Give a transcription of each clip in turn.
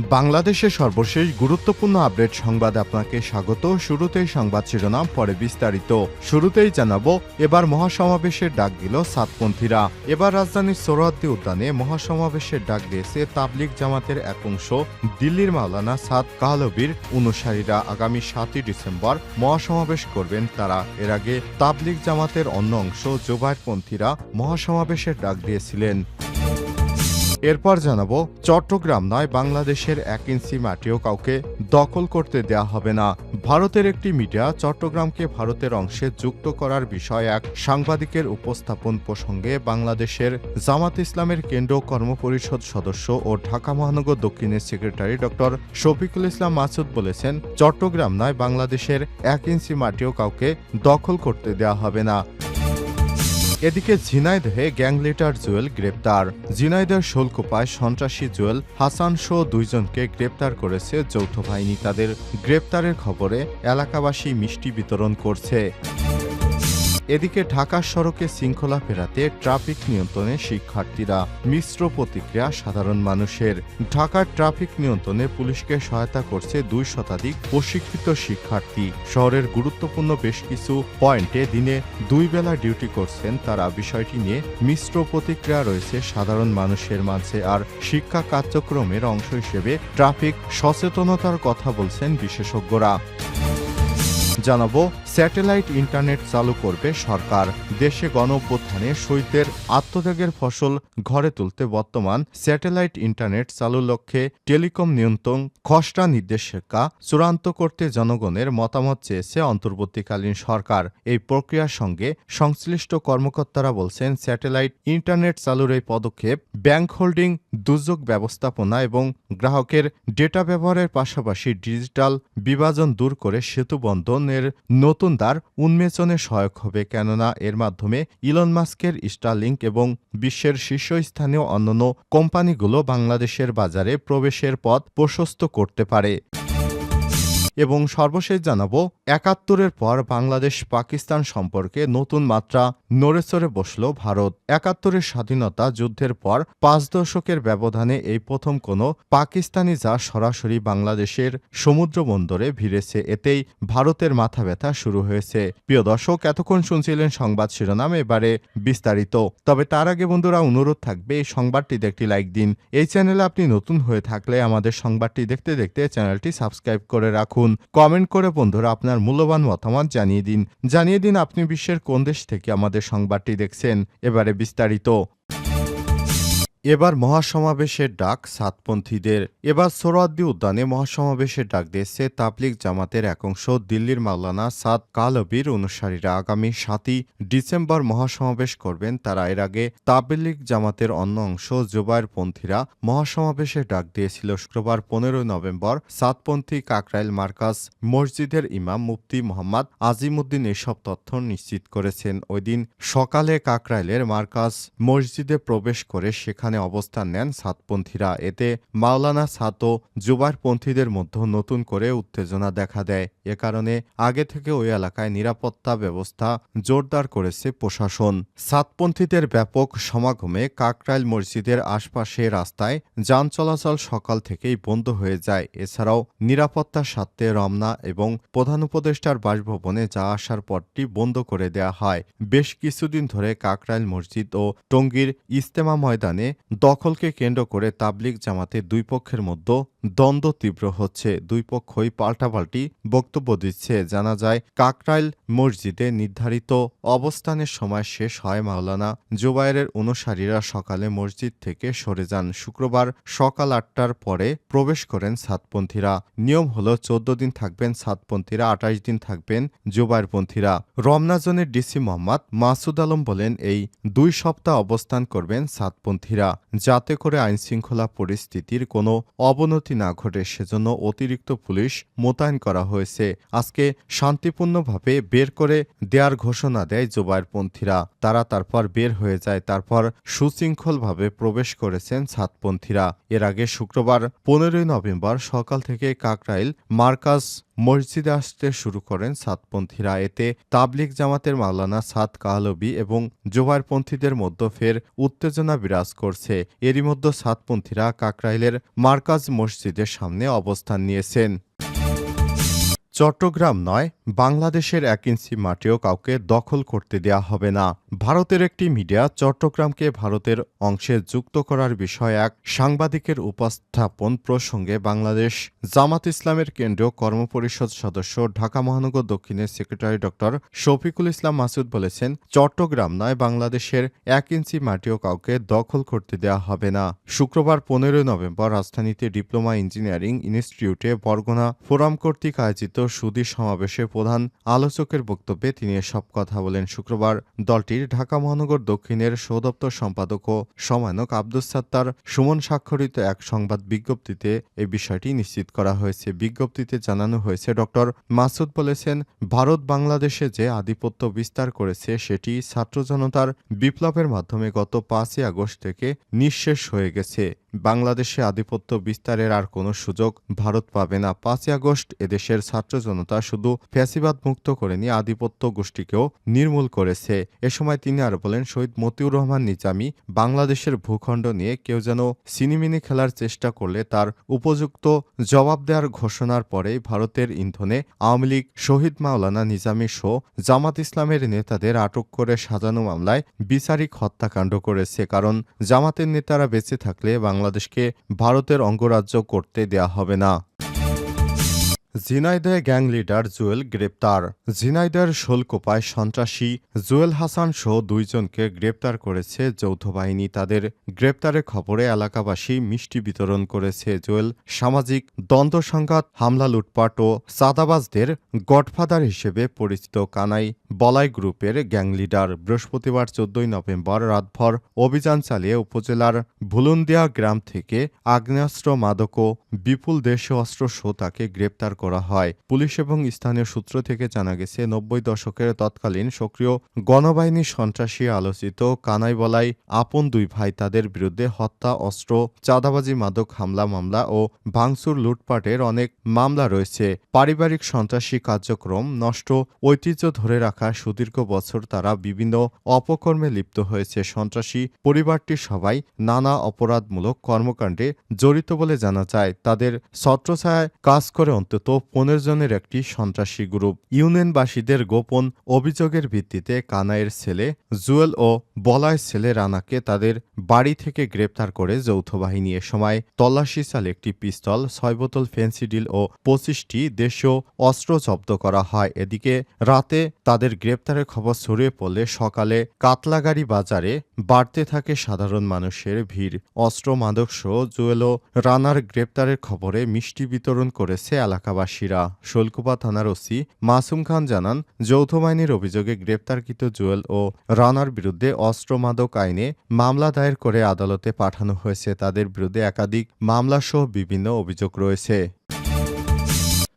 বাংলাদেশের সর্বশেষ গুরুত্বপূর্ণ আপডেট সংবাদ আপনাকে স্বাগত। শুরুতেই সংবাদ শিরোনাম, পরে বিস্তারিত। শুরুতেই জানাব, এবার মহাসমাবেশের ডাক দিল সাতপন্থীরা। এবার রাজধানীর সোহরাদ্দি উদ্যানে মহাসমাবেশের ডাক দিয়েছে তাবলিগ জামাতের এক অংশ। দিল্লির মাওলানা সাদ কাহলবির অনুসারীরা আগামী সাতই ডিসেম্বর মহাসমাবেশ করবেন তারা। এর আগে তাবলিগ জামাতের অন্য অংশ জোবায়রপন্থীরা মহাসমাবেশের ডাক দিয়েছিলেন। এরপর জানাব, চট্টগ্রাম নয়, বাংলাদেশের এক ইঞ্চি মাটিও কাউকে দখল করতে দেয়া হবে না। ভারতের একটি মিডিয়া চট্টগ্রামকে ভারতের অংশে যুক্ত করার বিষয়ে এক সাংবাদিকের উপস্থাপন প্রসঙ্গে বাংলাদেশের জামাত ইসলামের কেন্দ্র কর্মপরিষদ সদস্য ও ঢাকা মহানগর দক্ষিণের সেক্রেটারি ডক্টর শফিকুল ইসলাম মাসুদ বলেছেন, চট্টগ্রাম নয়, বাংলাদেশের এক ইঞ্চি মাটিও কাউকে দখল করতে দেয়া হবে না। এদিকে ঝিনাইদহে গ্যাং লিডার জুয়েল গ্রেপ্তার। ঝিনাইদের শোলকোপায় সন্ত্রাসী জুয়েল হাসান সহ দুইজনকে গ্রেপ্তার করেছে যৌথ বাহিনী। তাদের গ্রেপ্তারের খবরে এলাকাবাসী মিষ্টি বিতরণ করছে। এদিকে ঢাকার সড়কে শৃঙ্খলা ফেরাতে ট্রাফিক নিয়ন্ত্রণে শিক্ষার্থীরা মিশ্র প্রতিক্রিয়া সাধারণ মানুষের। ঢাকার ট্রাফিক নিয়ন্ত্রণে পুলিশকে সহায়তা করছে দুই শতাধিক প্রশিক্ষিত শিক্ষার্থী। শহরের গুরুত্বপূর্ণ বেশ কিছু পয়েন্টে দিনে দুই বেলা ডিউটি করছেন তারা। বিষয়টি নিয়ে মিশ্র প্রতিক্রিয়া রয়েছে সাধারণ মানুষের মাঝে আর শিক্ষা কার্যক্রমের অংশ হিসেবে ট্রাফিক সচেতনতার কথা বলছেন বিশেষজ্ঞরা। জানাব, স্যাটেলাইট ইন্টারনেট চালু করবে সরকার। দেশে গণ অভ্যুত্থানে আত্মত্যাগের ফসল ঘরে তুলতে বর্তমান স্যাটেলাইট ইন্টারনেট চালুর লক্ষ্যে টেলিকম নিয়ন্ত্রণ, খসড়া নির্দেশিকা চূড়ান্ত করতে জনগণের মতামত চেয়েছে অন্তর্বর্তীকালীন সরকার। এই প্রক্রিয়ার সঙ্গে সংশ্লিষ্ট কর্মকর্তারা বলছেন, স্যাটেলাইট ইন্টারনেট চালুর এই পদক্ষেপ ব্যাংক হোল্ডিং দুর্যোগ ব্যবস্থাপনা এবং গ্রাহকের ডেটা ব্যবহারের পাশাপাশি ডিজিটাল বিভাজন দূর করে সেতুবন্ধনের নতুন দ্বার উন্মেচনে সহায়ক হবে। কেননা, এর মাধ্যমে ইলন মাস্কের স্টারলিংক এবং বিশ্বের শীর্ষস্থানীয় অন্যান্য কোম্পানিগুলো বাংলাদেশের বাজারে প্রবেশের পথ প্রশস্ত করতে পারে। এবং সর্বশেষ জানাব, একাত্তরের পর বাংলাদেশ পাকিস্তান সম্পর্কে নতুন মাত্রা নড়েচড়ে বসল ভারত। একাত্তরের স্বাধীনতা যুদ্ধের পর পাঁচ দশকের ব্যবধানে এই প্রথম কোনো পাকিস্তানি যা সরাসরি বাংলাদেশের সমুদ্র বন্দরে ভিড়েছে, এতেই ভারতের মাথা ব্যথা শুরু হয়েছে। প্রিয় দর্শক, এতক্ষণ শুনছিলেন সংবাদ শিরোনাম, এবারে বিস্তারিত। তবে তার আগে বন্ধুরা, অনুরোধ থাকবে, এই সংবাদটিতে একটি লাইক দিন। এই চ্যানেলে আপনি নতুন হয়ে থাকলে আমাদের সংবাদটি দেখতে দেখতে চ্যানেলটি সাবস্ক্রাইব করে রাখুন। কমেন্ট করে বন্ধুরা আপনার মূল্যবান মতামত জানিয়ে দিন। জানিয়ে দিন আপনি বিশ্বের কোন দেশ থেকে আমাদের সংবাদটি দেখছেন। এবারে বিস্তারিত। এবার মহাসমাবেশের ডাক সাতপন্থীদের। এবার সোহরাদ্দি উদ্যানে মহাসমাবেশের ডাক দিয়েছে তাবলিগ জামাতের এক অংশ। দিল্লির মাওলানা সাদ কালবির অনুসারীরা আগামী সাতই ডিসেম্বর মহাসমাবেশ করবেন। তারা এর আগে তাবলিগ জামাতের অন্য অংশ জুবায়ের পন্থীরা মহাসমাবেশের ডাক দিয়েছিল। শুক্রবার পনেরোই নভেম্বর সাতপন্থী কাকরাইল মার্কাস মসজিদের ইমাম মুফতি মোহাম্মদ আজিমুদ্দিন এসব তথ্য নিশ্চিত করেছেন। ওই দিন সকালে কাকরাইলের মার্কাস মসজিদে প্রবেশ করে সেখানে সেখানে অবস্থান নেন সাতপন্থীরা। এতে মাওলানা সাত ও জুবারপন্থীদের মধ্যে নতুন করে উত্তেজনা দেখা দেয়। এ কারণে আগে থেকে ওই এলাকায় নিরাপত্তা ব্যবস্থা জোরদার করেছে প্রশাসন। সাতপন্থীদের ব্যাপক সমাগমে কাকরাইল মসজিদের আশপাশে রাস্তায় যান চলাচল সকাল থেকেই বন্ধ হয়ে যায়। এছাড়াও নিরাপত্তার স্বার্থে রমনা এবং প্রধান উপদেষ্টার বাসভবনে যা আসার পথটি বন্ধ করে দেয়া হয়। বেশ কিছুদিন ধরে কাকরাইল মসজিদ ও টঙ্গীর ইস্তেমা ময়দানে দখলকে কেন্দ্র করে তাবলিগ জামাতে দুই পক্ষের মধ্যে দ্বন্দ্ব তীব্র হচ্ছে। দুই পক্ষই পাল্টাপাল্টি বক্তব্য দিচ্ছে। জানা যায়, কাকরাইল মসজিদে নির্ধারিত অবস্থানের সময় শেষ হয় মাওলানা জুবাইরের অনুসারীরা সকালে মসজিদ থেকে সরে যান। শুক্রবার সকাল আটটার পরে প্রবেশ করেন সাতপন্থীরা। নিয়ম হল, চোদ্দ দিন থাকবেন সাতপন্থীরা, আঠাশ দিন থাকবেন জুবাইরপন্থীরা রমনাজনের ডিসি মোহাম্মদ মাসুদ আলম বলেন, এই দুই সপ্তাহ অবস্থান করবেন সাতপন্থীরা। যাতে করে আইনশৃঙ্খলা পরিস্থিতির কোনো অবনতি না ঘটে, সেজন্য অতিরিক্ত পুলিশ মোতায়েন করা হয়েছে। আজকে শান্তিপূর্ণভাবে বের করে দেয়ার ঘোষণা দেয় জোবায়েরপন্থীরা তারা তারপর বের হয়ে যায়, তারপর সুশৃঙ্খলভাবে প্রবেশ করেছেন সাতপন্থীরা এর আগে শুক্রবার পনেরোই নভেম্বর সকাল থেকে কাকরাইল মার্কাস মসজিদে আসতে শুরু করেন সাতপন্থীরা এতে তাবলিগ জামাতের মাওলানা সাদ কাহলবি এবং জোবাইরপন্থীদের মধ্যে ফের উত্তেজনা বিরাজ করছে। চলছে এরই মধ্যে সাতপন্থীরা কাকরাইলের মার্কাজ মসজিদের সামনে অবস্থান নিয়েছেন। চট্টগ্রাম নয়, বাংলাদেশের এক ইঞ্চি মাটিও কাউকে দখল করতে দেয়া হবে না। ভারতের একটি মিডিয়া চট্টগ্রামকে ভারতের অংশে যুক্ত করার বিষয়ে এক সাংবাদিকের উপস্থাপন প্রসঙ্গে বাংলাদেশ জামাত ইসলামের কেন্দ্রীয় কর্মপরিষদ সদস্য ঢাকা মহানগর দক্ষিণের সেক্রেটারি ডক্টর শফিকুল ইসলাম মাসুদ বলেছেন, চট্টগ্রাম নয়, বাংলাদেশের এক ইঞ্চি মাটিও কাউকে দখল করতে দেয়া হবে না। শুক্রবার পনেরোই নভেম্বর রাজধানীতে ডিপ্লোমা ইঞ্জিনিয়ারিং ইনস্টিটিউটে বরগুনা ফোরাম কর্তৃক আয়োজিত সুদী সমাবেশে প্রধান আলোচকের বক্তব্যে তিনি এসব কথা বলেন। শুক্রবার দলটির ঢাকা মহানগর দক্ষিণের সৌদপ্তর সম্পাদক ও সমন্বয়ক আব্দুস সাত্তার সুমন স্বাক্ষরিত এক সংবাদ বিজ্ঞপ্তিতে এই বিষয়টি নিশ্চিত করা হয়েছে। বিজ্ঞপ্তিতে জানানো হয়েছে ডক্টর মাসুদ বলেছেন, ভারত বাংলাদেশে যে আধিপত্য বিস্তার করেছে সেটি ছাত্র জনতার বিপ্লবের মাধ্যমে গত পাঁচই আগস্ট থেকে নিঃশেষ হয়ে গেছে। বাংলাদেশে আধিপত্য বিস্তারের আর কোনো সুযোগ ভারত পাবে না। পাঁচই আগস্ট এদেশের ছাত্র জনতা শুধু ফ্যাসিবাদ মুক্ত করেনি আধিপত্য গোষ্ঠীকেও নির্মূল করেছে। এ সময় তিনি আরও বলেন, শহীদ মতিউর রহমান নিজামী বাংলাদেশের ভূখণ্ড নিয়ে কেউ যেন সিনিমিনি খেলার চেষ্টা করলে তার উপযুক্ত জবাব দেওয়ার ঘোষণার পরেই ভারতের ইন্ধনে আওয়ামী লীগ শহীদ মাওলানা নিজামী সহ জামাত ইসলামের নেতাদের আটক করে সাজানো মামলায় বিচারিক হত্যাকাণ্ড করেছে। কারণ জামাতের নেতারা বেঁচে থাকলে বাংলাদেশকে ভারতের অঙ্গরাজ্য করতে দেয়া হবে না। ঝিনাইদহে গ্যাং লিডার জুয়েল গ্রেপ্তার। ঝিনাইদহের শোলকোপায় সন্ত্রাসী জুয়েল হাসান সহ দুইজনকে গ্রেপ্তার করেছে যৌথ বাহিনী। তাদের গ্রেপ্তারের খবরে এলাকাবাসী মিষ্টি বিতরণ করেছে জুয়েল। সামাজিক দ্বন্দ্ব, সংঘাত, হামলা, লুটপাট ও চাঁদাবাজদের গডফাদার হিসেবে পরিচিত কানাই বলাই গ্রুপের গ্যাং লিডার। বৃহস্পতিবার চোদ্দই নভেম্বর রাতভর অভিযান চালিয়ে উপজেলার ভুলুন্দিয়া গ্রাম থেকে আগ্নেয়াস্ত্র মাদক ও বিপুল দেশীয় অস্ত্র সহ তাকে গ্রেপ্তার করা হয়। পুলিশ এবং স্থানীয় সূত্র থেকে জানা গেছে, নব্বই দশকের তৎকালীন সক্রিয় গণবাহিনী সন্ত্রাসী আলোচিত কানাইবলাই আপন দুই ভাই তাদের বিরুদ্ধে হত্যা, অস্ত্র, চাঁদাবাজি, মাদক হামলা, মামলা ও ভাঙচুর লুটপাটের অনেক মামলা রয়েছে। পারিবারিক সন্ত্রাসী কার্যক্রম নষ্ট, ঐতিহ্য ধরে রাখা সুদীর্ঘ বছর তারা বিভিন্ন অপকর্মে লিপ্ত হয়েছে। সন্ত্রাসী পরিবারটি সবাই নানা অপরাধমূলক কর্মকাণ্ডে জড়িত বলে জানা যায়। তাদের ছত্রছায়ায় কাজ করে অন্তত পনেরো জনের একটি সন্ত্রাসী গ্রুপ। ইউনিয়নবাসীদের গোপন অভিযোগের ভিত্তিতে কানাইয়ের ছেলে জুয়েল ও বলায় ছেলে রানাকে তাদের বাড়ি থেকে গ্রেপ্তার করে যৌথ বাহিনী এ সময় তল্লাশি চালে একটি পিস্তল, ছয় বোতল ফেন্সিডিল ও পঁচিশটি দেশীয় অস্ত্র জব্দ করা হয়। এদিকে রাতে তাদের গ্রেপ্তারের খবর ছড়িয়ে পড়লে সকালে কাতলাগাড়ি বাজারে বাড়তে থাকে সাধারণ মানুষের ভিড়। অস্ত্র মাদক সহ জুয়েল রানার গ্রেপ্তারের খবরে মিষ্টি বিতরণ করেছে এলাকাবাসীরা। শোলকুপা থানার ওসি মাসুম খান জানান, যৌথ বাহিনীর অভিযোগে গ্রেপ্তারকৃত জুয়েল ও রানার বিরুদ্ধে অস্ত্র মাদক আইনে মামলা দায়ের করে আদালতে পাঠানো হয়েছে। তাদের বিরুদ্ধে একাধিক মামলাসহ বিভিন্ন অভিযোগ রয়েছে।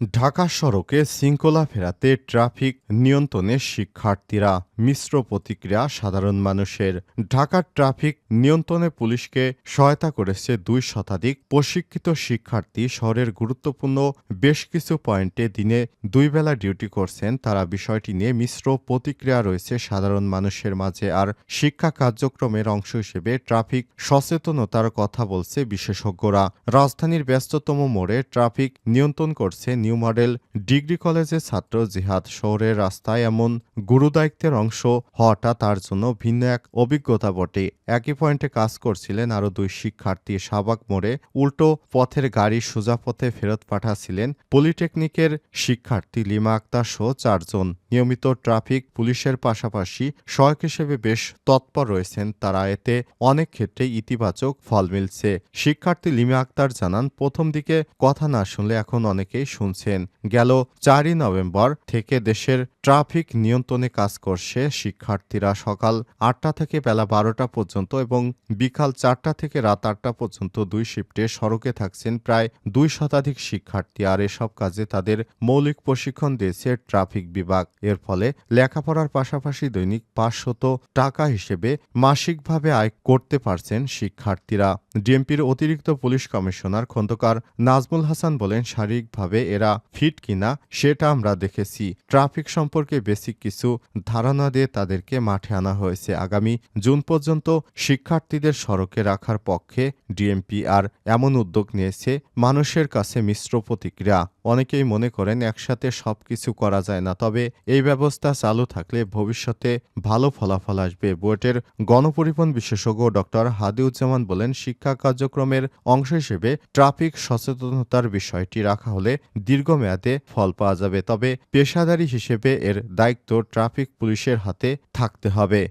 ঢাকা সড়কে শৃঙ্খলা ফেরাতে ট্রাফিক নিয়ন্ত্রণে শিক্ষার্থীরা মিশ্র প্রতিক্রিয়া সাধারণ মানুষের। ঢাকার ট্রাফিক নিয়ন্ত্রণে পুলিশকে সহায়তা করেছে দুই শতাধিক প্রশিক্ষিত শিক্ষার্থী। শহরের গুরুত্বপূর্ণ বেশ কিছু পয়েন্টে দিনে দুই বেলা ডিউটি করছেন তারা। বিষয়টি নিয়ে মিশ্র প্রতিক্রিয়া রয়েছে সাধারণ মানুষের মাঝে। আর শিক্ষা কার্যক্রমের অংশ হিসেবে ট্রাফিক সচেতনতার কথা বলছে বিশেষজ্ঞরা। রাজধানীর ব্যস্ততম মোড়ে ট্রাফিক নিয়ন্ত্রণ করছে নিউ মডেল ডিগ্রি কলেজের ছাত্র জিহাদ শহরের রাস্তায় এমন গুরুদায়িত্বের অংশ হওয়াটা তার জন্য ভিন্ন এক অভিজ্ঞতা বটে। একই পয়েন্টে কাজ করছিলেন আরও দুই শিক্ষার্থী সাবাক মোড়ে উল্টো পথের গাড়ি সোজা পথে ফেরত পাঠাচ্ছিলেন পলিটেকনিকের শিক্ষার্থী লিমা আক্তার সহ চারজন। নিয়মিত ট্রাফিক পুলিশের পাশাপাশি সহায়ক হিসেবে বেশ তৎপর রয়েছেন তারা। এতে অনেক ক্ষেত্রে ইতিবাচক ফল মিলছে। শিক্ষার্থী লিমা আক্তার জানান, প্রথম দিকে কথা না শুনলে এখন অনেকেই শুনছেন গেল চারই নভেম্বর থেকে দেশের ট্রাফিক নিয়ন্ত্রণে কাজ করছে শিক্ষার্থীরা সকাল আটটা থেকে বেলা বারোটা পর্যন্ত এবং বিকাল চারটা থেকে রাত আটটা পর্যন্ত দুই শিফটে সড়কে থাকছেন প্রায় দুই শতাধিক শিক্ষার্থী। আর এসব কাজে তাদের মৌলিক প্রশিক্ষণ দিয়েছে ট্রাফিক বিভাগ। এর ফলে লেখাপড়ার পাশাপাশি দৈনিক পাঁচশত টাকা হিসেবে মাসিকভাবে আয় করতে পারছেন শিক্ষার্থীরা। ডিএমপির অতিরিক্ত পুলিশ কমিশনার খন্দকার নাজমুল হাসান বলেন, শারীরিকভাবে এরা শিক্ষার্থীরা ফিট কিনা, সেটা আমরা দেখেছি। ট্রাফিক সম্পর্কে বেসিক কিছু ধারণা দিয়ে তাদেরকে মাঠে আনা হয়েছে। আগামী জুন পর্যন্ত শিক্ষার্থীদের সড়কে রাখার পক্ষে ডিএমপিআর এমন উদ্যোগ নিয়েছে মানুষের কাছে মিশ্র প্রতিক্রিয়া। অনেকেই মনে করেন একসাথে সবকিছু করা যায় না, তবে এই ব্যবস্থা চালু থাকলে ভবিষ্যতে ভালো ফলাফল আসবে। বুয়েটের গণপরিবহন বিশেষজ্ঞ ডক্টর হাদিউজ্জামান বলেন, শিক্ষা কার্যক্রমের অংশ হিসেবে ট্রাফিক সচেতনতার বিষয়টি রাখা হলে দীর্ঘমেয়াদে ফল পাওয়া যাবে তবে পেশাদারি হিসেবে এর দায়িত্ব ট্রাফিক পুলিশের হাতে থাকতে হবে।